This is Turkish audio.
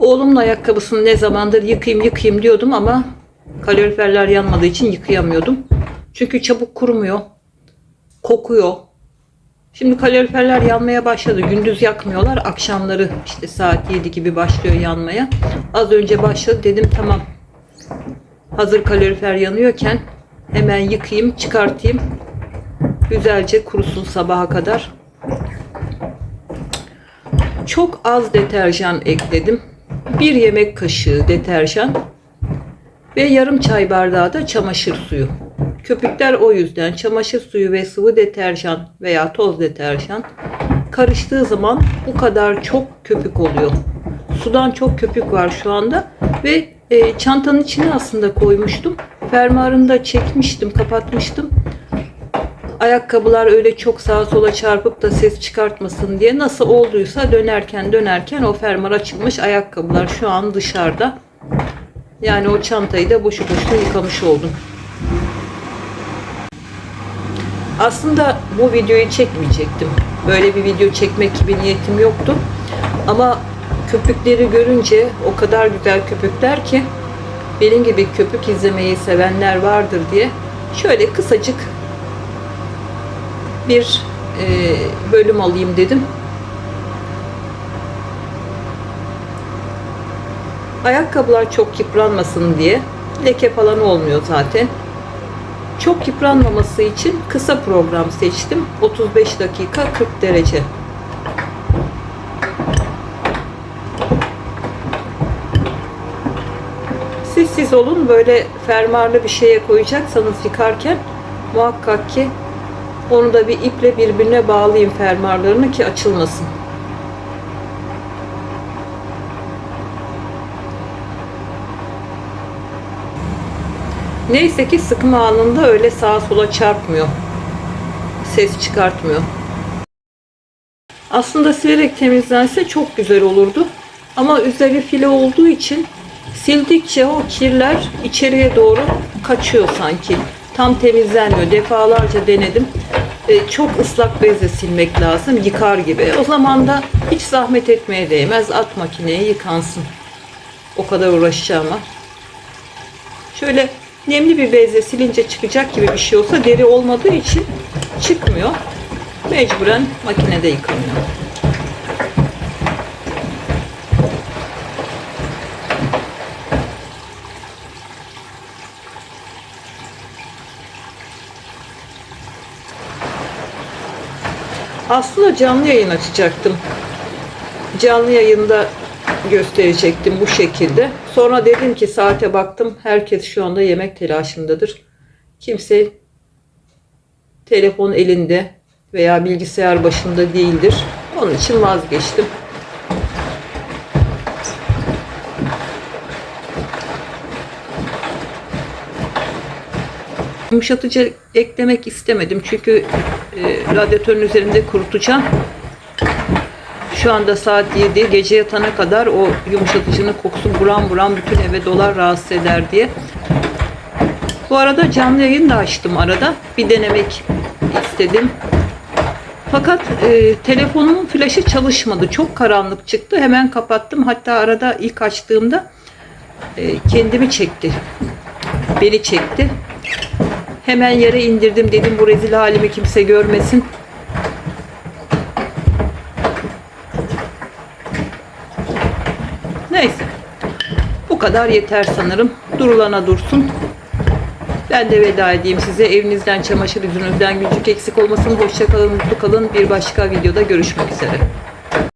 Oğlumun ayakkabısını ne zamandır yıkayayım yıkayayım diyordum ama kaloriferler yanmadığı için yıkayamıyordum. Çünkü çabuk kurumuyor. Kokuyor. Şimdi kaloriferler yanmaya başladı. Gündüz yakmıyorlar. Akşamları işte saat 7 gibi başlıyor yanmaya. Az önce başladı. Dedim tamam. Hazır kalorifer yanıyorken hemen yıkayayım, çıkartayım. Güzelce kurusun sabaha kadar. Çok az deterjan ekledim. Bir yemek kaşığı deterjan ve yarım çay bardağı da çamaşır suyu. Köpükler o yüzden çamaşır suyu ve sıvı deterjan veya toz deterjan karıştığı zaman bu kadar çok köpük oluyor. Sudan çok köpük var şu anda ve e, çantanın içine aslında koymuştum. Fermuarını da çekmiştim, kapatmıştım. Ayakkabılar öyle çok sağa sola çarpıp da ses çıkartmasın diye nasıl olduysa dönerken dönerken o fermuar açılmış ayakkabılar şu an dışarıda. Yani o çantayı da boşu boşuna yıkamış oldum. Aslında bu videoyu çekmeyecektim. Böyle bir video çekmek gibi niyetim yoktu. Ama köpükleri görünce o kadar güzel köpükler ki benim gibi köpük izlemeyi sevenler vardır diye şöyle kısacık bir e, bölüm alayım dedim. Ayakkabılar çok yıpranmasın diye leke falan olmuyor zaten. Çok yıpranmaması için kısa program seçtim. 35 dakika 40 derece. Siz siz olun böyle fermuarlı bir şeye koyacaksanız yıkarken muhakkak ki onu da bir iple birbirine bağlayın fermuarlarını ki açılmasın. Neyse ki sıkma anında öyle sağa sola çarpmıyor. Ses çıkartmıyor. Aslında silerek temizlense çok güzel olurdu. Ama üzeri file olduğu için sildikçe o kirler içeriye doğru kaçıyor sanki. Tam temizlenmiyor. Defalarca denedim. E, çok ıslak bezle silmek lazım. Yıkar gibi. O zaman da hiç zahmet etmeye değmez. At makineye yıkansın. O kadar uğraşacağıma. Şöyle nemli bir bezle silince çıkacak gibi bir şey olsa deri olmadığı için çıkmıyor. Mecburen makinede yıkanıyor. Aslında canlı yayın açacaktım. Canlı yayında gösterecektim bu şekilde. Sonra dedim ki saate baktım. Herkes şu anda yemek telaşındadır. Kimse telefon elinde veya bilgisayar başında değildir. Onun için vazgeçtim. Yumuşatıcı eklemek istemedim çünkü e, radyatörün üzerinde kurutacağım. Şu anda saat 7. Gece yatana kadar o yumuşatıcının kokusu buram buram bütün eve dolar rahatsız eder diye. Bu arada canlı yayın da açtım arada. Bir denemek istedim. Fakat e, telefonumun flaşı çalışmadı. Çok karanlık çıktı. Hemen kapattım. Hatta arada ilk açtığımda e, kendimi çekti. Beni çekti. Hemen yere indirdim. Dedim bu rezil halimi kimse görmesin. Neyse. Bu kadar yeter sanırım. Durulana dursun. Ben de veda edeyim size. Evinizden, çamaşır yüzünüzden gücük eksik olmasın. Hoşça kalın, mutlu kalın. Bir başka videoda görüşmek üzere.